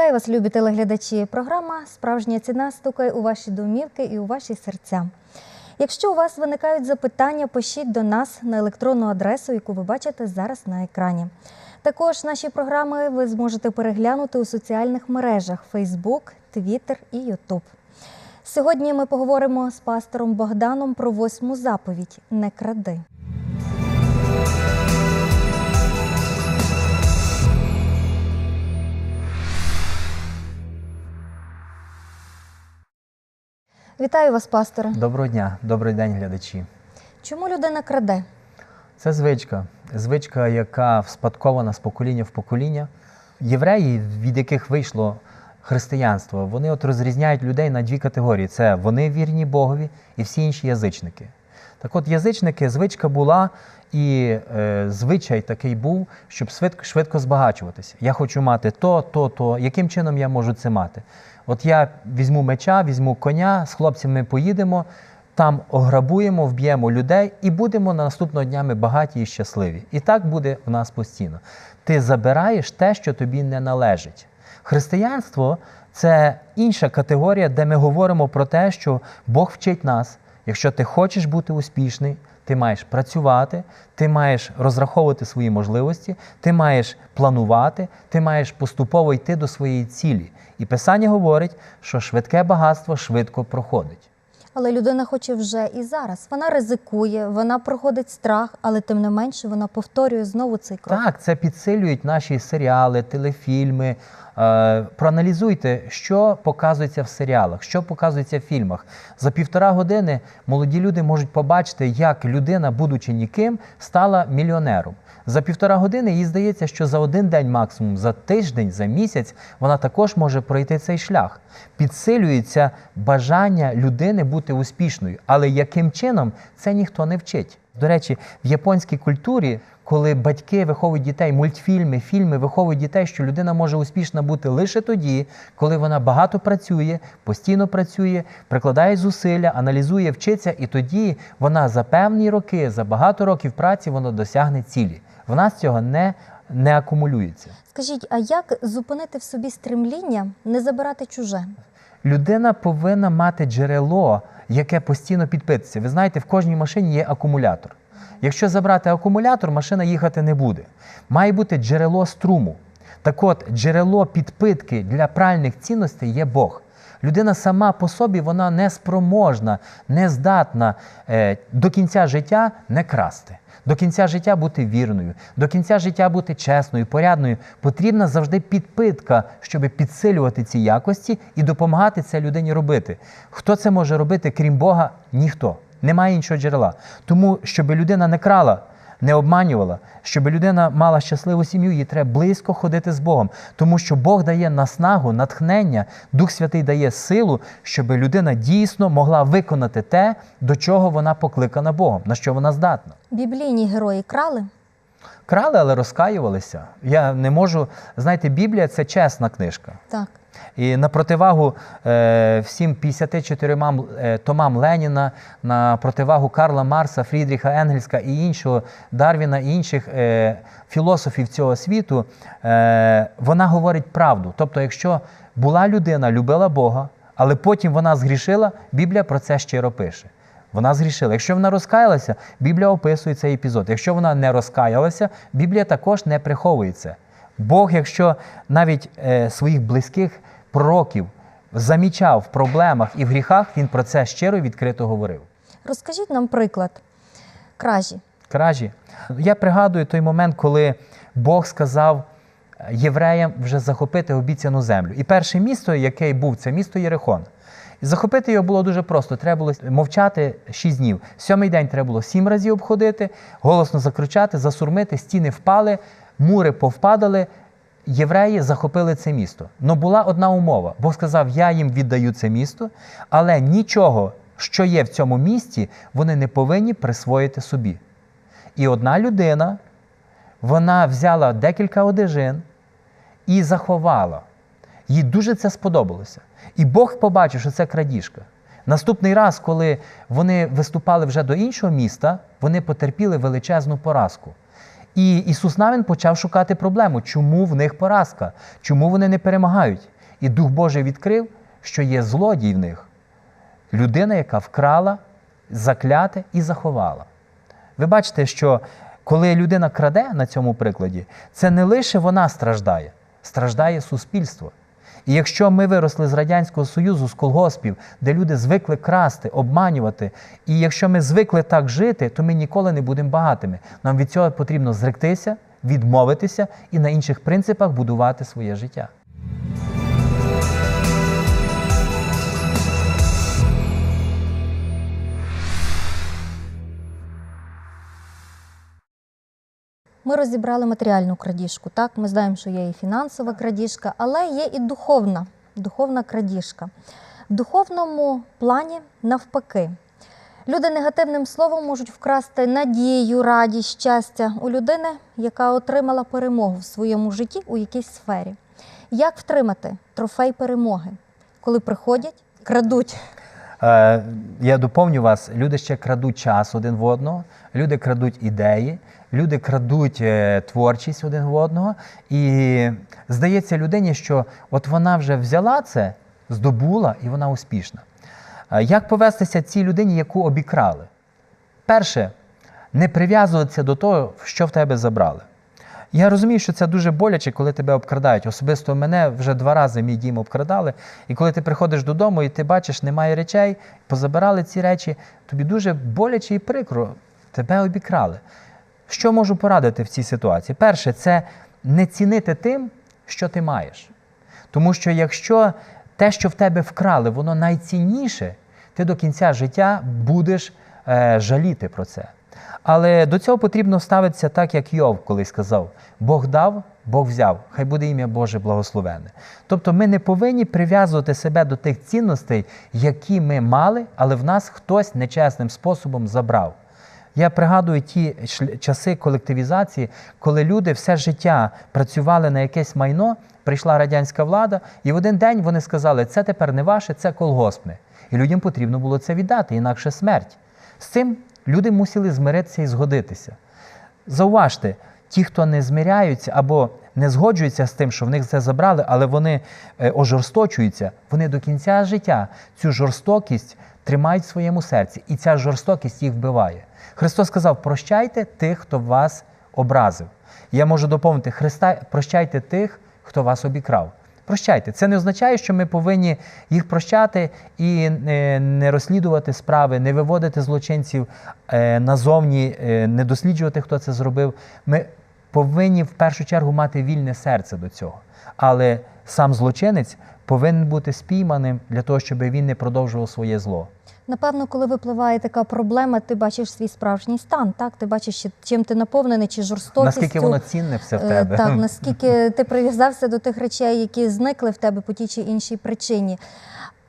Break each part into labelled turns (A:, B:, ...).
A: Вітаю вас, любі телеглядачі. Програма Справжня ціна стукає у ваші домівки і у ваші серця. Якщо у вас виникають запитання, пишіть до нас на електронну адресу, яку ви бачите зараз на екрані. Також наші програми ви зможете переглянути у соціальних мережах Facebook, Twitter і YouTube. Сьогодні ми поговоримо з пастором Богданом про восьму заповідь Не кради. Вітаю вас, пасторе.
B: Доброго дня, добрий день, глядачі.
A: Чому людина краде?
B: Це звичка. Звичка, яка спадкована з покоління в покоління. Євреї, від яких вийшло християнство, вони от розрізняють людей на дві категорії: це вони вірні Богові і всі інші язичники. Так от, язичники, звичка була і е, звичай такий був, щоб швидко, швидко збагачуватися. Я хочу мати то, то, то. Яким чином я можу це мати? От я візьму меча, візьму коня, з хлопцями поїдемо, там ограбуємо, вб'ємо людей і будемо на наступного дня ми багаті і щасливі. І так буде в нас постійно. Ти забираєш те, що тобі не належить. Християнство це інша категорія, де ми говоримо про те, що Бог вчить нас. Якщо ти хочеш бути успішний, ти маєш працювати, ти маєш розраховувати свої можливості, ти маєш планувати, ти маєш поступово йти до своєї цілі. І Писання говорить, що швидке багатство швидко проходить.
A: Але людина хоче вже і зараз. Вона ризикує, вона проходить страх, але тим не менше вона повторює знову цей крок.
B: Так, це підсилюють наші серіали, телефільми. Е, проаналізуйте, що показується в серіалах, що показується в фільмах. За півтора години молоді люди можуть побачити, як людина, будучи ніким, стала мільйонером. За півтора години їй здається, що за один день, максимум, за тиждень, за місяць, вона також може пройти цей шлях. Підсилюється бажання людини бути успішною, але яким чином це ніхто не вчить. До речі, в японській культурі, коли батьки виховують дітей, мультфільми, фільми виховують дітей, що людина може успішна бути лише тоді, коли вона багато працює, постійно працює, прикладає зусилля, аналізує, вчиться, і тоді вона за певні роки, за багато років праці, вона досягне цілі. В нас цього не, не акумулюється.
A: Скажіть, а як зупинити в собі стремління не забирати чуже?
B: Людина повинна мати джерело, яке постійно підпитується. Ви знаєте, в кожній машині є акумулятор. Якщо забрати акумулятор, машина їхати не буде. Має бути джерело струму. Так от, джерело підпитки для правильних цінностей є Бог. Людина сама по собі вона не спроможна, не здатна е, до кінця життя не красти. До кінця життя бути вірною, до кінця життя бути чесною, порядною. Потрібна завжди підпитка, щоб підсилювати ці якості і допомагати це людині робити. Хто це може робити, крім Бога? Ніхто. Немає іншого джерела. Тому, щоб людина не крала, не обманювала, щоб людина мала щасливу сім'ю, їй треба близько ходити з Богом. Тому що Бог дає наснагу, натхнення, Дух Святий дає силу, щоб людина дійсно могла виконати те, до чого вона покликана Богом, на що вона здатна.
A: Біблійні герої крали?
B: Крали, але розкаювалися. Я не можу. Знаєте, Біблія це чесна книжка.
A: Так.
B: І на противагу е, всім 54 е, томам Леніна, на противагу Карла Марса, Фрідріха Енгельська і іншого Дарвіна і інших е, філософів цього світу, вона говорить правду. Тобто, якщо була людина, любила Бога, але потім вона згрішила, Біблія про це щиро пише. Вона згрішила. Якщо вона розкаялася, Біблія описує цей епізод. Якщо вона не розкаялася, Біблія також не приховує це. Бог, якщо навіть е, своїх близьких пророків замічав в проблемах і в гріхах, він про це щиро і відкрито говорив.
A: Розкажіть нам приклад кражі.
B: Кражі. Я пригадую той момент, коли Бог сказав євреям вже захопити обіцяну землю. І перше місто, яке був, це місто Єрихон. Захопити його було дуже просто. Треба було мовчати шість днів. Сьомий день треба було сім разів обходити, голосно закричати, засурмити, стіни впали, мури повпадали. Євреї захопили це місто. Но була одна умова. Бог сказав: Я їм віддаю це місто, але нічого, що є в цьому місті, вони не повинні присвоїти собі. І одна людина, вона взяла декілька одежин і заховала. Їй дуже це сподобалося. І Бог побачив, що це крадіжка. Наступний раз, коли вони виступали вже до іншого міста, вони потерпіли величезну поразку. І Ісус Навин почав шукати проблему, чому в них поразка, чому вони не перемагають. І Дух Божий відкрив, що є злодій в них. Людина, яка вкрала, закляте і заховала. Ви бачите, що коли людина краде на цьому прикладі, це не лише вона страждає, страждає суспільство. І якщо ми виросли з Радянського Союзу, з колгоспів, де люди звикли красти, обманювати, і якщо ми звикли так жити, то ми ніколи не будемо багатими. Нам від цього потрібно зректися, відмовитися і на інших принципах будувати своє життя.
A: Ми розібрали матеріальну крадіжку. Так, ми знаємо, що є і фінансова крадіжка, але є і духовна, духовна крадіжка. В духовному плані навпаки. Люди негативним словом можуть вкрасти надію, радість, щастя у людини, яка отримала перемогу в своєму житті у якійсь сфері. Як втримати трофей перемоги, коли приходять, крадуть?
B: Е, я доповню вас: люди ще крадуть час один в одного, люди крадуть ідеї, люди крадуть е, творчість один в одного. І здається людині, що от вона вже взяла це, здобула і вона успішна. Е, Як повестися цій людині, яку обікрали? Перше, не прив'язуватися до того, що в тебе забрали. Я розумію, що це дуже боляче, коли тебе обкрадають. Особисто мене вже два рази мій дім обкрадали. І коли ти приходиш додому і ти бачиш, немає речей, позабирали ці речі, тобі дуже боляче і прикро. Тебе обікрали. Що можу порадити в цій ситуації? Перше, це не цінити тим, що ти маєш. Тому що якщо те, що в тебе вкрали, воно найцінніше, ти до кінця життя будеш е, жаліти про це. Але до цього потрібно ставитися так, як Йов колись сказав: Бог дав, Бог взяв, хай буде ім'я Боже благословенне. Тобто ми не повинні прив'язувати себе до тих цінностей, які ми мали, але в нас хтось нечесним способом забрав. Я пригадую ті часи колективізації, коли люди все життя працювали на якесь майно, прийшла радянська влада, і в один день вони сказали, це тепер не ваше, це колгоспне. І людям потрібно було це віддати, інакше смерть. З цим люди мусили змиритися і згодитися. Зауважте, ті, хто не зміряються або не згоджуються з тим, що в них це забрали, але вони е, ожорсточуються, вони до кінця життя цю жорстокість тримають в своєму серці, і ця жорстокість їх вбиває. Христос сказав: прощайте тих, хто вас образив. Я можу доповнити: Христа, прощайте тих, хто вас обікрав. Прощайте. Це не означає, що ми повинні їх прощати і е, не розслідувати справи, не виводити злочинців е, назовні, е, не досліджувати, хто це зробив. Ми повинні в першу чергу мати вільне серце до цього. Але сам злочинець повинен бути спійманим для того, щоб він не продовжував своє зло.
A: Напевно, коли випливає така проблема, ти бачиш свій справжній стан. Так, ти бачиш, чи- чим ти наповнений, чи жорстокістю.
B: Наскільки воно цінне все в
A: Е,
B: тебе.
A: Так, наскільки ти прив'язався до тих речей, які зникли в тебе по тій чи іншій причині.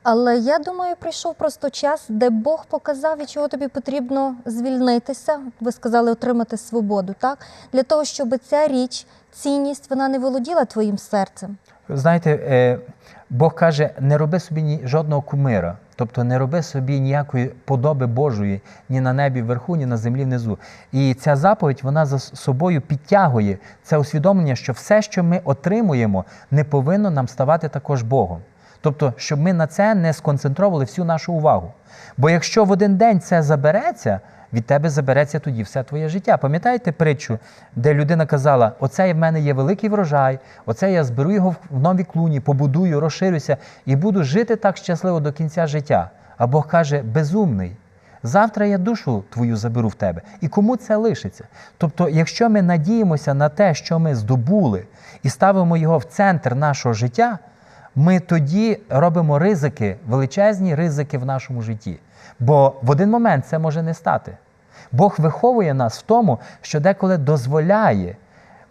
A: Але я думаю, прийшов просто час, де Бог показав, від чого тобі потрібно звільнитися. Ви сказали отримати свободу, так? Для того, щоб ця річ, цінність, вона не володіла твоїм серцем.
B: Знаєте, е, Бог каже: не роби собі ні жодного кумира, тобто не роби собі ніякої подоби Божої ні на небі вверху, ні на землі внизу. І ця заповідь вона за собою підтягує це усвідомлення, що все, що ми отримуємо, не повинно нам ставати також Богом. Тобто, щоб ми на це не сконцентровували всю нашу увагу. Бо якщо в один день це забереться, від тебе забереться тоді все твоє життя. Пам'ятаєте притчу, де людина казала: Оце в мене є великий врожай, оце я зберу його в новій клуні, побудую, розширюся і буду жити так щасливо до кінця життя. А Бог каже: безумний. Завтра я душу твою заберу в тебе. І кому це лишиться? Тобто, якщо ми надіємося на те, що ми здобули, і ставимо його в центр нашого життя, ми тоді робимо ризики, величезні ризики в нашому житті. Бо в один момент це може не стати. Бог виховує нас в тому, що деколи дозволяє,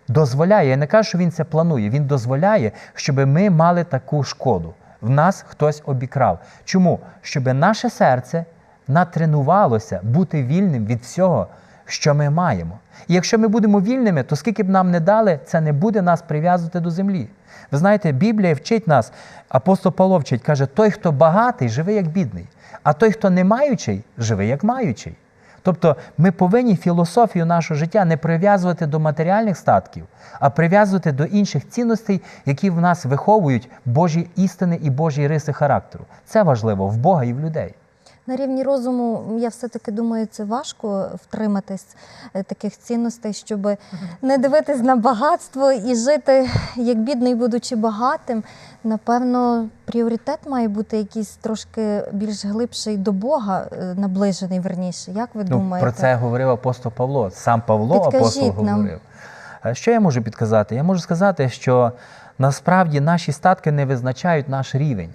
B: дозволяє, я не кажу, що він це планує, він дозволяє, щоб ми мали таку шкоду. В нас хтось обікрав. Чому? Щоб наше серце натренувалося бути вільним від всього, що ми маємо. І якщо ми будемо вільними, то скільки б нам не дали, це не буде нас прив'язувати до землі. Ви знаєте, Біблія вчить нас, апостол Павло вчить, каже, той, хто багатий, живе як бідний, а той, хто не маючий, живе як маючий. Тобто ми повинні філософію нашого життя не прив'язувати до матеріальних статків, а прив'язувати до інших цінностей, які в нас виховують Божі істини і Божі риси характеру. Це важливо в Бога і в людей.
A: На рівні розуму, я все-таки думаю, це важко втриматись е, таких цінностей, щоб не дивитись на багатство і жити як бідний, будучи багатим. Напевно, пріоритет має бути якийсь трошки більш глибший до Бога, е, наближений верніше. Як ви
B: Ну,
A: думаєте?
B: про це говорив апостол Павло. Сам Павло
A: Підкажіть
B: апостол
A: нам.
B: говорив. Що я можу підказати? Я можу сказати, що насправді наші статки не визначають наш рівень.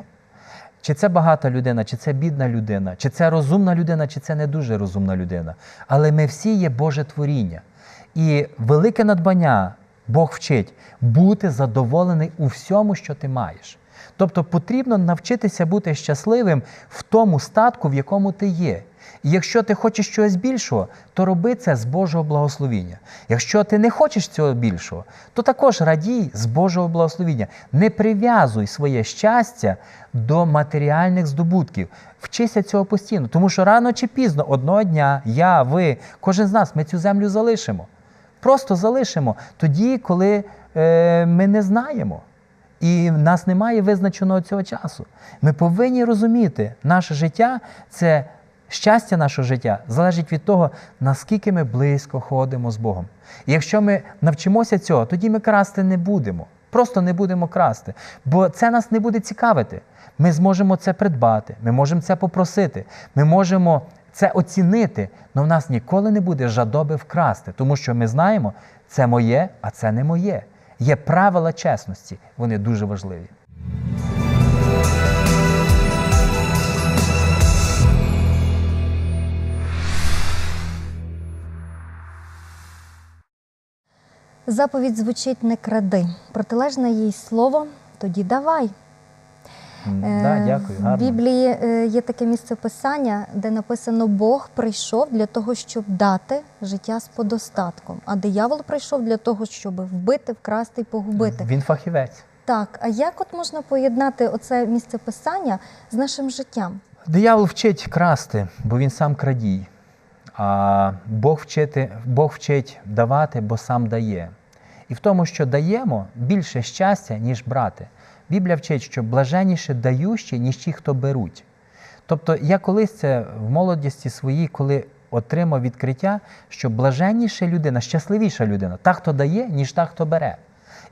B: Чи це багата людина, чи це бідна людина, чи це розумна людина, чи це не дуже розумна людина. Але ми всі є Боже творіння. І велике надбання Бог вчить бути задоволений у всьому, що ти маєш. Тобто потрібно навчитися бути щасливим в тому статку, в якому ти є. І якщо ти хочеш чогось більшого, то роби це з Божого благословіння. Якщо ти не хочеш цього більшого, то також радій з Божого благословіння. Не прив'язуй своє щастя до матеріальних здобутків. Вчися цього постійно, тому що рано чи пізно, одного дня, я, ви, кожен з нас, ми цю землю залишимо. Просто залишимо тоді, коли е, ми не знаємо. І в нас немає визначеного цього часу. Ми повинні розуміти, наше життя це щастя нашого життя залежить від того, наскільки ми близько ходимо з Богом. І якщо ми навчимося цього, тоді ми красти не будемо. Просто не будемо красти, бо це нас не буде цікавити. Ми зможемо це придбати, ми можемо це попросити, ми можемо це оцінити, але в нас ніколи не буде жадоби вкрасти, тому що ми знаємо, це моє, а це не моє. Є правила чесності, вони дуже важливі.
A: Заповідь звучить не кради. Протилежне їй слово, тоді давай. Е,
B: Да, дякую,
A: В. Біблії е, є таке місце писання, де написано Бог прийшов для того, щоб дати життя з подостатком, а диявол прийшов для того, щоб вбити, вкрасти і погубити.
B: Він фахівець.
A: Так, а як от можна поєднати оце місце писання з нашим життям?
B: Диявол вчить красти, бо він сам крадій. А Бог, вчити, Бог вчить давати, бо сам дає. І в тому, що даємо, більше щастя, ніж брати. Біблія вчить, що блаженніше даючі, ніж ті, хто беруть. Тобто я колись це в молодості своїй, коли отримав відкриття, що блаженніша людина, щасливіша людина, та, хто дає, ніж та, хто бере.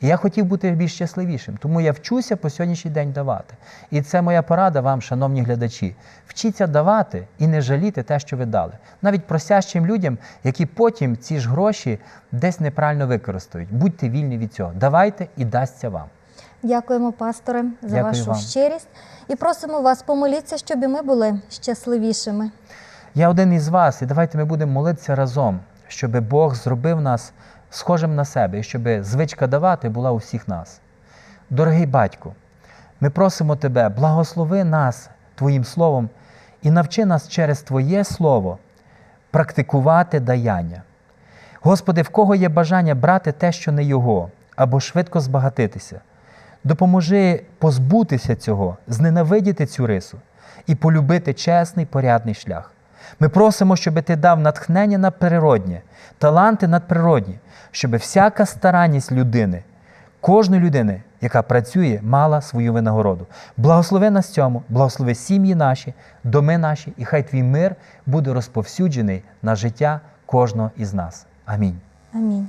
B: І я хотів бути більш щасливішим, тому я вчуся по сьогоднішній день давати. І це моя порада вам, шановні глядачі. Вчіться давати і не жаліти те, що ви дали. Навіть просящим людям, які потім ці ж гроші десь неправильно використають. Будьте вільні від цього. Давайте і дасться вам.
A: Дякуємо, пасторе, за
B: Дякую
A: вашу
B: вам.
A: щирість і просимо вас помоліться, щоб і ми були щасливішими.
B: Я один із вас, і давайте ми будемо молитися разом, щоб Бог зробив нас схожим на себе, і щоб звичка давати була у всіх нас. Дорогий батько, ми просимо Тебе, благослови нас Твоїм Словом і навчи нас через Твоє Слово практикувати даяння. Господи, в кого є бажання брати те, що не Його, або швидко збагатитися, допоможи позбутися цього, зненавидіти цю рису і полюбити чесний порядний шлях. Ми просимо, щоб Ти дав натхнення надприроднє, таланти надприродні, щоб всяка старанність людини, кожної людини, яка працює, мала свою винагороду. Благослови нас цьому, благослови сім'ї наші, доми наші, і хай твій мир буде розповсюджений на життя кожного із нас. Амінь.
A: Амінь.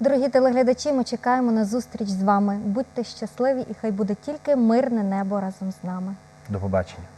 A: Дорогі телеглядачі, ми чекаємо на зустріч з вами. Будьте щасливі і хай буде тільки мирне небо разом з нами.
B: До побачення.